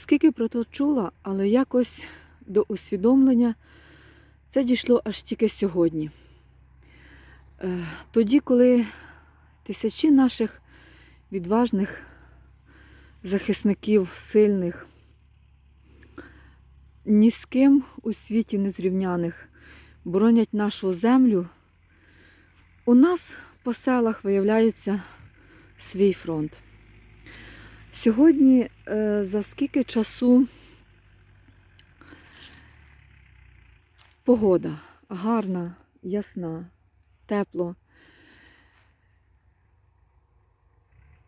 Скільки про то чула, але якось до усвідомлення це дійшло аж тільки сьогодні. Е, Тоді, коли тисячі наших відважних захисників, сильних, ні з ким у світі незрівняних боронять нашу землю, у нас по селах виявляється свій фронт. Сьогодні е, за скільки часу погода гарна, ясна, тепло.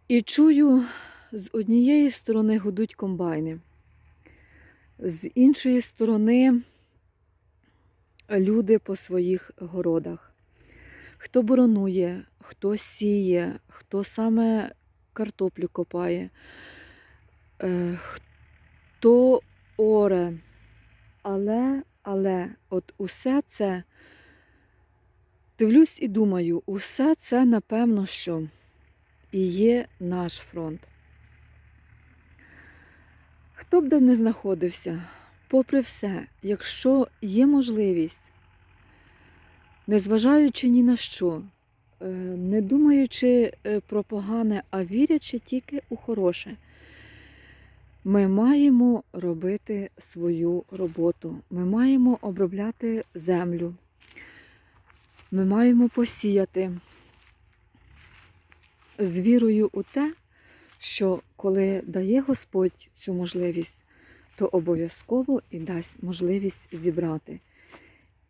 І чую, з однієї сторони гудуть комбайни, з іншої сторони люди по своїх городах. Хто боронує, хто сіє, хто саме картоплю копає, е, хто оре. Але, але, от усе це, дивлюсь і думаю, усе це, напевно, що і є наш фронт. Хто б де не знаходився, попри все, якщо є можливість, незважаючи ні на що, не думаючи е, про погане, а вірячи тільки у хороше, ми маємо робити свою роботу. Ми маємо обробляти землю. Ми маємо посіяти з вірою у те, що коли дає Господь цю можливість, то обов'язково і дасть можливість зібрати.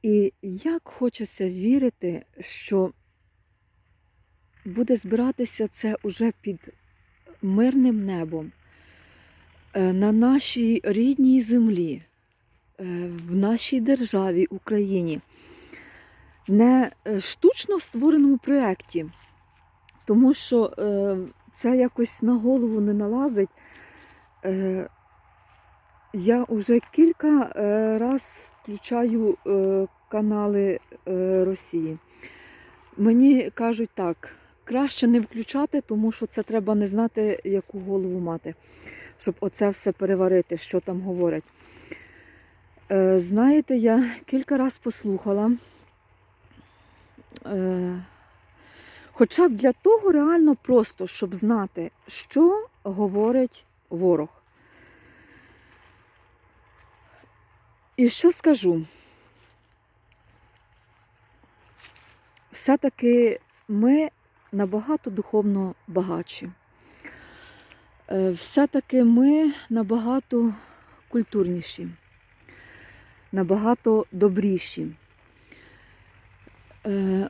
І як хочеться вірити, що буде збиратися це уже під мирним небом, е, на нашій рідній землі, е, в нашій державі Україні, не е, штучно створеному проєкті, тому що це якось на голову не налазить. Я вже кілька раз включаю канали Росії. Мені кажуть так, краще не включати, тому що це треба не знати, яку голову мати, щоб оце все переварити, що там говорять. Е, знаєте, я кілька разів послухала. Е, Хоча б для того реально просто, щоб знати, що говорить ворог. І що скажу? Все-таки ми набагато духовно багатші. Е, Все-таки ми набагато культурніші, набагато добріші. Е,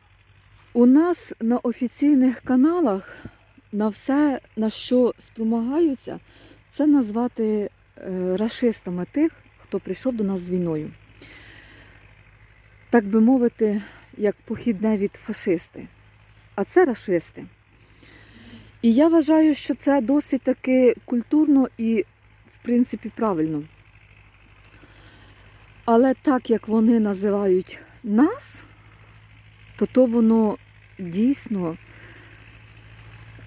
У нас на офіційних каналах на все, на що спромагаються, це назвати е, рашистами тих, хто прийшов до нас з війною. Так би мовити, як похідне від фашисти. А це рашисти. І я вважаю, що це досить таки культурно і, в принципі, правильно. Але так як вони називають нас, то то воно дійсно,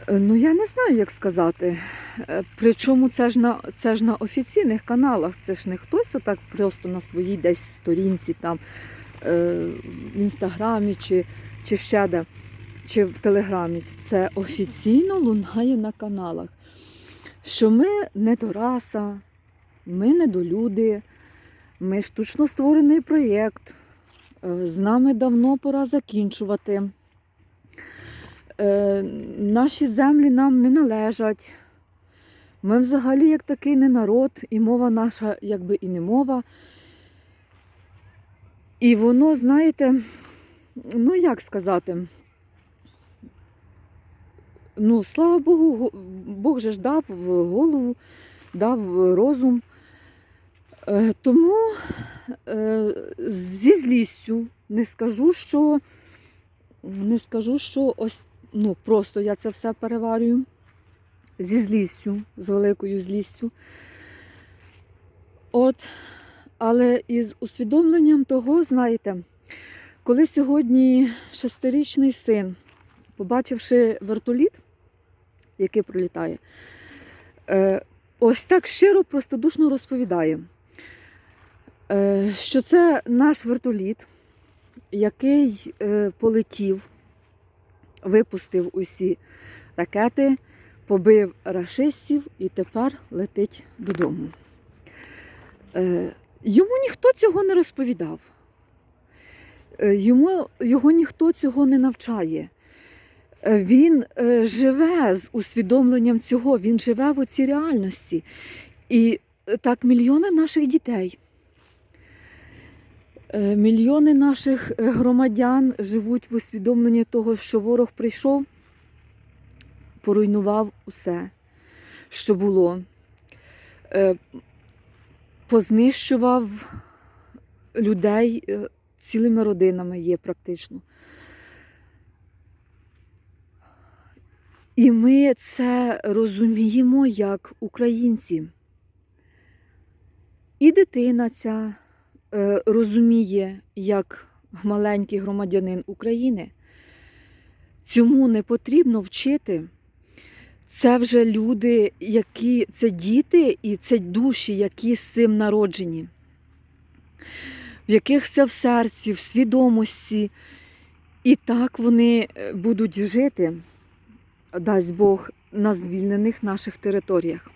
е, ну я не знаю, як сказати. Е, Причому це ж на це ж на офіційних каналах, це ж не хтось отак просто на своїй десь сторінці, там е, в інстаграмі чи, чи ще де, чи в телеграмі. Це офіційно лунає на каналах. Що ми не до раса, ми не до люди, ми штучно створений проєкт. Е, З нами давно пора закінчувати. Е, Наші землі нам не належать. Ми взагалі як такий не народ, і мова наша якби і не мова. І воно, знаєте, ну як сказати, ну, слава Богу, Бог же ж дав голову, дав розум. Е, Тому е, зі злістю не скажу, що не скажу, що ось ну, просто я це все переварюю зі злістю, з великою злістю. От, але із усвідомленням того, знаєте, коли сьогодні шестирічний син, побачивши вертоліт, який пролітає, е, ось так щиро, простодушно розповідає, е, що це наш вертоліт, який е, полетів, випустив усі ракети, побив рашистів і тепер летить додому. Йому ніхто цього не розповідав. Йому, його ніхто цього не навчає. Е, Він е, живе з усвідомленням цього, він живе в цій реальності. І е, так мільйони наших дітей, мільйони наших громадян живуть в усвідомленні того, що ворог прийшов, поруйнував усе, що було, познищував людей цілими родинами є практично. І ми це розуміємо як українці. І дитина ця е, розуміє як маленький громадянин України. Цьому не потрібно вчити. Це вже люди, які це діти і це душі, які з цим народжені, в яких це в серці, в свідомості. І так вони е, будуть жити дасть Бог на звільнених наших територіях.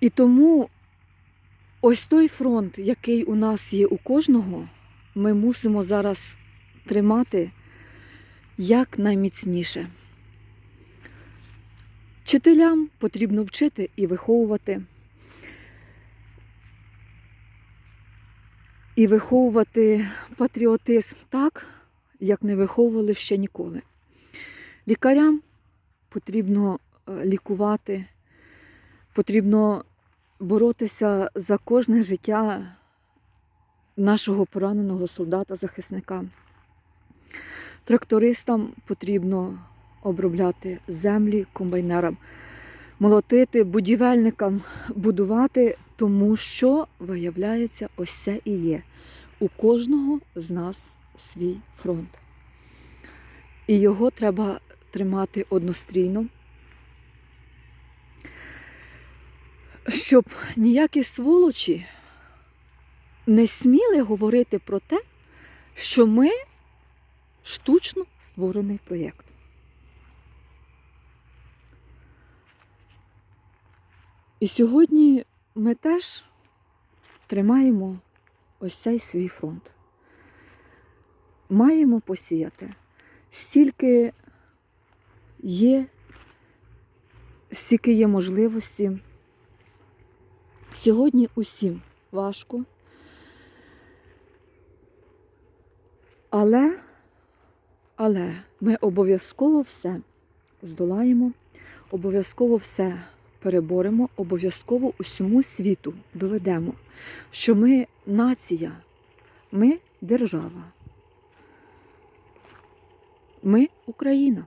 І тому ось той фронт, який у нас є у кожного, ми мусимо зараз тримати як найміцніше. Вчителям потрібно вчити і виховувати. І виховувати патріотизм так, як не виховували ще ніколи. Лікарям потрібно е, лікувати, потрібно боротися за кожне життя нашого пораненого солдата-захисника. Трактористам потрібно обробляти землі комбайнерам, молотити будівельникам, будувати, тому що, виявляється, ось це і є. У кожного з нас свій фронт. І його треба тримати однострійно, щоб ніякі сволочі не сміли говорити про те, що ми штучно створений проєкт. І сьогодні ми теж тримаємо ось цей свій фронт. Маємо посіяти стільки є, стільки є можливості. Сьогодні усім важко, але, але ми обов'язково все здолаємо, обов'язково все переборемо, обов'язково усьому світу доведемо, що ми нація, ми держава. Ми Україна.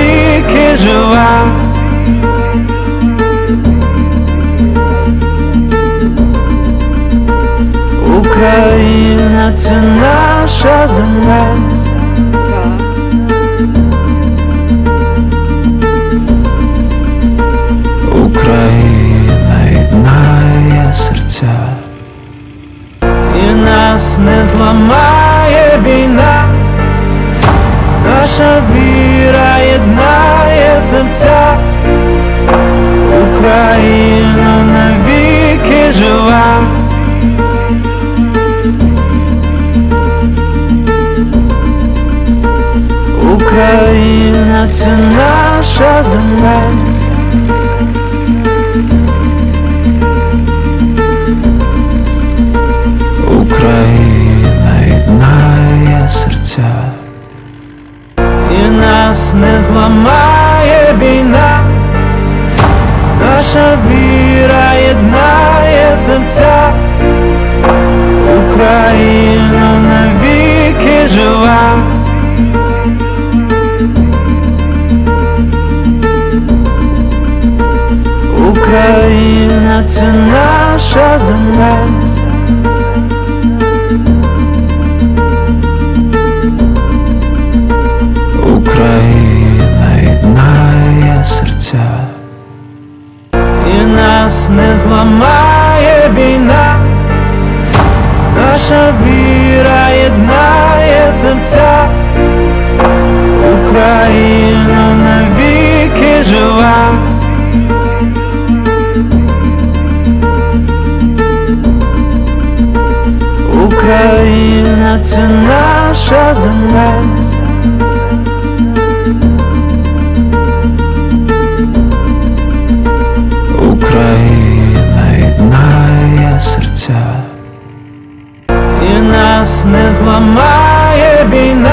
це наша земля. Україна єднає серця, і нас не зламає війна, наша віра єднає серця, Україна навіки жива. I. Це наша земля. Україна єднає серця, і нас не зламає війна, наша віра єднає серця. Україна це наша земля. Україна єднає серця, і нас не зламає війна.